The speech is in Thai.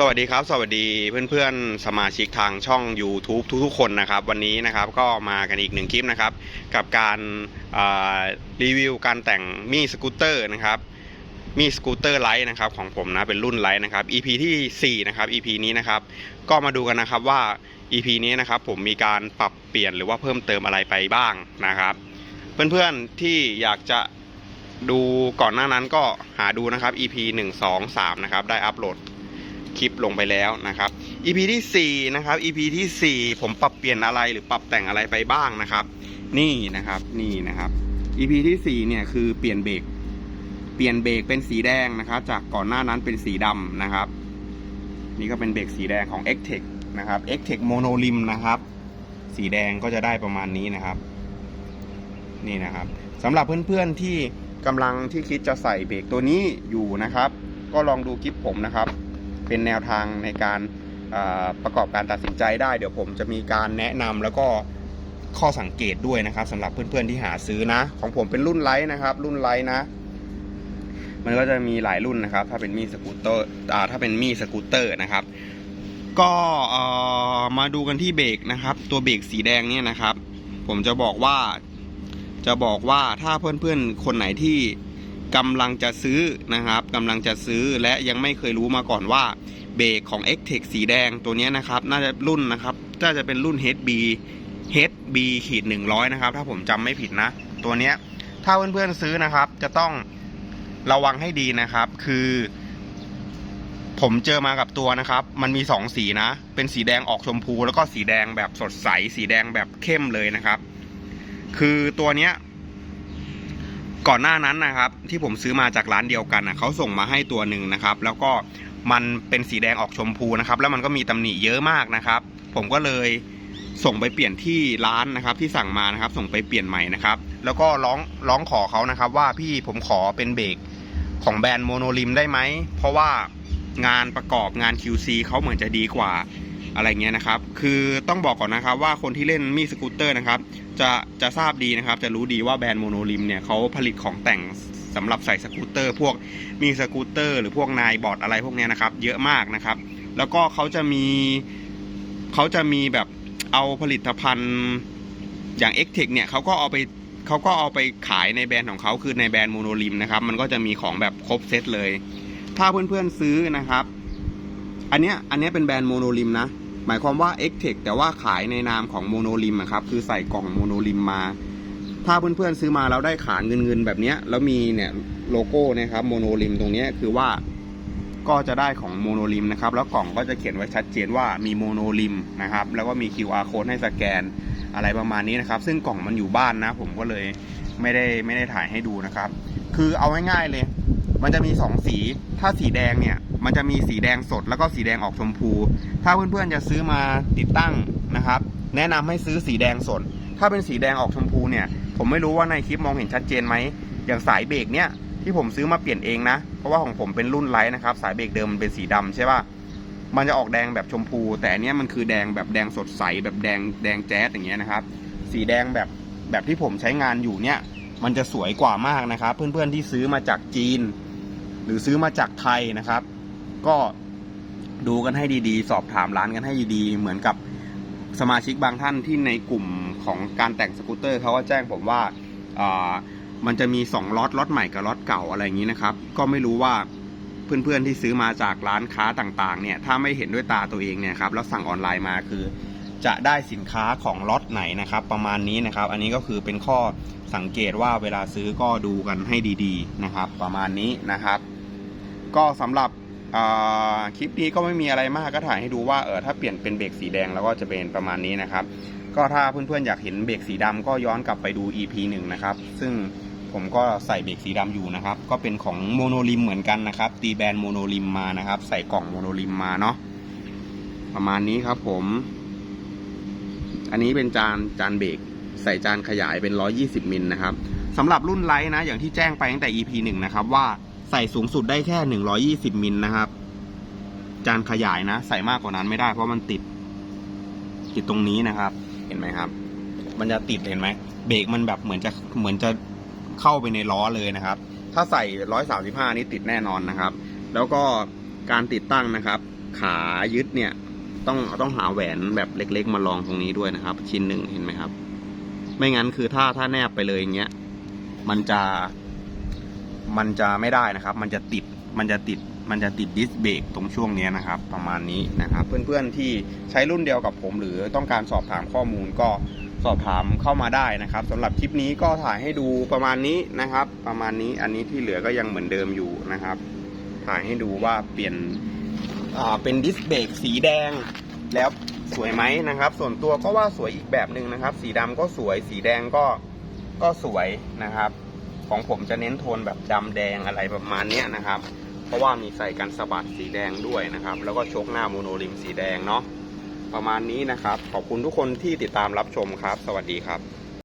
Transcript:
สวัสดีครับ สวัสดีเพื่อนๆ สมาชิกทางช่อง YouTube ทุกๆ คนนะครับ วันนี้นะครับก็มากันอีกหนึ่งคลิปนะครับ กับการรีวิวการแต่งมีสกูตเตอร์นะครับมีสกูตเตอร์ไลท์นะครับของผมนะเป็นรุ่นไลท์นะครับ EP ที่ 4 นะครับ EP นี้นะครับ ก็มาดูกันนะครับว่า EP นี้นะครับผมมีการปรับเปลี่ยนหรือว่าเพิ่มเติมอะไรไปบ้างนะครับ เพื่อนๆที่อยากจะดูก่อนหน้านั้นก็หาดูนะครับ EP 1 2 3 นะครับได้อัปโหลด คลิปลงไปแล้วนะครับ EP ที่4นะครับ EP ที่ 4 ผมปรับเปลี่ยนอะไรหรือปรับแต่งอะไรไปบ้างนะครับ นี่นะครับนี่นะครับ EP ที่4เนี่ยคือเปลี่ยนเบรกเปลี่ยนเบรกเป็นสีแดงนะครับ จากก่อนหน้านั้นเป็นสีดำนะครับ นี่ก็เป็นเบรกสีแดงของ x t e c นะครับ x t e c Mono Lim นะครับ สีแดงก็จะได้ประมาณนี้นะครับ นี่นะครับสำหรับเพื่อนๆที่กำลังที่คิดจะใส่เบรกตัวนี้อยู่นะครับ ก็ลองดูคลิปผมนะครับ เป็นแนวทางในการประกอบการตัดสินใจได้ เดี๋ยวผมจะมีการแนะนำแล้วก็ข้อสังเกตด้วยนะครับสำหรับเพื่อนๆที่หาซื้อนะ ของผมเป็นรุ่นไลท์นะครับ รุ่นไลท์นะ มันก็จะมีหลายรุ่นนะครับ ถ้าเป็นมีสกูตเตอร์ถ้าเป็นมีสกูตเตอร์นะครับ ก็มาดูกันที่เบรกนะครับ ตัวเบรกสีแดงเนี่ยนะครับ ผมจะบอกว่าจะบอกว่าถ้าเพื่อนๆคนไหนที่ กำลังจะซื้อนะครับกำลังจะซื้อและยังไม่เคยรู้มาก่อนว่าเบรกของ x t e c สีแดงตัวนี้นะครับ น่าจะรุ่นนะครับน่าจะเป็นรุ่น HB HB ขีด100นะครับ ถ้าผมจำไม่ผิดนะ ตัวนี้ถ้าเพื่อนๆซื้อนะครับ จะต้องระวังให้ดีนะครับ คือ ผมเจอมากับตัวนะครับ มันมีสองสีนะ เป็นสีแดงออกชมพู แล้วก็สีแดงแบบสดใส สีแดงแบบเข้มเลยนะครับ คือตัวเนี้ย ก่อนหน้านั้นนะครับ ที่ผมซื้อมาจากร้านเดียวกันนะเขาส่งมาให้ตัวหนึ่งนะครับ แล้วก็มันเป็นสีแดงออกชมพูนะครับ แล้วมันก็มีตำหนิเยอะมากนะครับ ผมก็เลยส่งไปเปลี่ยนที่ร้านนะครับ ที่สั่งมานะครับ ส่งไปเปลี่ยนใหม่นะครับ แล้วก็ร้องร้องขอเขานะครับ ว่าพี่ผมขอเป็นเบรกของแบรนด์โมโนลิมได้ไหมเพราะว่างานประกอบงาน QC เขาเหมือนจะดีกว่า อะไรเงี้ยนะครับ คือต้องบอกก่อนนะครับว่าคนที่เล่นมีสกูตเตอร์นะครับ จะจะทราบดีนะครับ จะรู้ดีว่าแบรนด์โมโนลิมเนี่ยเขาผลิตของแต่งสำหรับใส่สกูตเตอร์ พวกมีสกูตเตอร์ หรือพวกนายบอร์ดอะไรพวกเนี้ยนะครับ เยอะมากนะครับ แล้วก็เขาจะมีเขาจะมีแบบเอาผลิตภัณฑ์อย่าง x t e c เนี่ยเขาก็เอาไปเขาก็เอาไปขายในแบรนด์ของเขาคือในแบรนด์โมโนลิมนะครับ มันก็จะมีของแบบครบเซตเลย ถ้าเพื่อนๆซื้อนะครับ อันเนี้ยอันเนี้ยเป็นแบรนด์โมโนลิมนะ หมายความว่า x t e c แต่ว่าขายในนามของโมโนลิมครับคือใส่กล่องโมโนลิมมา ถ้าเพื่อนๆซื้อมาแล้วได้ขานเงินเงินๆแบบนี้แล้วมีเนี่ยโลโก้นะครับโมโนลิมตรงนี้คือว่าก็จะได้ของโมโนลิมนะครับแล้วกล่องก็จะเขียนไว้ชัดเจนว่ามีโมโนลิมนะครับแล้วก็มี QR code ให้สแกนอะไรประมาณนี้นะครับ ซึ่งกล่องมันอยู่บ้านนะ ผมก็เลยไม่ได้ไม่ได้ถ่ายให้ดูนะครับ คือเอาง่ายๆเลย มันจะมีสองสี ถ้าสีแดงเนี่ย มันจะมีสีแดงสดแล้วก็สีแดงออกชมพู ถ้าเพื่อนๆจะซื้อมาติดตั้งนะครับ แนะนำให้ซื้อสีแดงสด ถ้าเป็นสีแดงออกชมพูเนี่ย ผมไม่รู้ว่าในคลิปมองเห็นชัดเจนไหม อย่างสายเบรกเนี่ยที่ผมซื้อมาเปลี่ยนเองนะ เพราะว่าของผมเป็นรุ่นไลท์นะครับ สายเบรกเดิมมันเป็นสีดำใช่ป่ะ มันจะออกแดงแบบชมพู แต่อันนี้มันคือแดงแบบแดงสดใสแบบแดงแดงแจ๊สอย่างเงี้ยนะครับ สีแดงแบบแบบที่ผมใช้งานอยู่เนี่ย มันจะสวยกว่ามากนะครับ เพื่อนๆที่ซื้อมาจากจีน หรือซื้อมาจากไทยนะครับ ก็ดูกันให้ดีๆ สอบถามร้านกันให้ดีๆ เหมือนกับสมาชิกบางท่านที่ในกลุ่มของการแต่งสกูตเตอร์เขาก็แจ้งผมว่าอ่ามันจะมี2ล็อตล็อตใหม่กับล็อตเก่าอะไรอย่างนี้นะครับ ก็ไม่รู้ว่าเพื่อนๆที่ซื้อมาจากร้านค้าต่างๆ เนี่ย ถ้าไม่เห็นด้วยตาตัวเองเนี่ยครับแล้วสั่งออนไลน์มาคือ จะได้สินค้าของล็อตไหนนะครับ ประมาณนี้นะครับ อันนี้ก็คือเป็นข้อสังเกตว่าเวลาซื้อก็ดูกันให้ดี ๆ นะครับ ประมาณนี้นะครับ ก็สำหรับคลิปนี้ก็ไม่มีอะไรมากก็ถ่ายให้ดูว่าเออถ้าเปลี่ยนเป็นเบรกสีแดงแล้วก็จะเป็นประมาณนี้นะครับ ก็ถ้าเพื่อนๆอยากเห็นเบรกสีดำก็ย้อนกลับไปดู EP หนึ่งนะครับ ซึ่งผมก็ใส่เบรกสีดำอยู่นะครับ ก็เป็นของโมโนลิมเหมือนกันนะครับ ตีแบรนด์โมโนลิมมานะครับ ใส่กล่องโมโนลิมมาเนาะประมาณนี้ครับผม อันนี้เป็นจานจานเบรกใส่จานขยายเป็น 120มิลนะครับสำหรับรุ่นไลท์นะ อย่างที่แจ้งไปตั้งแต่ EP หนึ่งนะครับว่า ใส่สูงสุดได้แค่ 120มิลนะครับ จานขยายนะ ใส่มากกว่านั้นไม่ได้ เพราะมันติด ติดตรงนี้นะครับ เห็นไหมครับ มันจะติดเห็นไหมเบรกมันแบบเหมือนจะเหมือนจะเข้าไปในล้อเลยนะครับ ถ้าใส่ 135 นี่ติดแน่นอนนะครับ แล้วก็การติดตั้งนะครับ ขายึดเนี่ยต้องต้องหาแหวนแบบเล็ก ๆ มาลองตรงนี้ด้วยนะครับ ชิ้นหนึ่งเห็นไหมครับ ไม่งั้นคือถ้าถ้าแนบไปเลยอย่างเงี้ยมันจะ มันจะไม่ได้นะครับ มันจะติดมันจะติดมันจะติดดิสเบรกตรงช่วงนี้นะครับ ประมาณนี้นะครับ เพื่อนๆที่ใช้รุ่นเดียวกับผม หรือต้องการสอบถามข้อมูลก็สอบถามเข้ามาได้นะครับสำหรับคลิปนี้ก็ถ่ายให้ดูประมาณนี้นะครับ ประมาณนี้อันนี้ที่เหลือก็ยังเหมือนเดิมอยู่นะครับ ถ่ายให้ดูว่าเปลี่ยนเป็นดิสเบรกสีแดงแล้วสวยไหมนะครับ ส่วนตัวก็ว่าสวยอีกแบบหนึ่งนะครับ สีดำก็สวยสีแดงก็ก็สวยนะครับ ของผมจะเน้นโทนแบบดำแดงอะไรประมาณเนี้ยนะครับ เพราะว่ามีใส่กันสะบัดสีแดงด้วยนะครับ แล้วก็ชกหน้าโมโนริมสีแดงเนาะประมาณนี้นะครับ ขอบคุณทุกคนที่ติดตามรับชมครับ สวัสดีครับ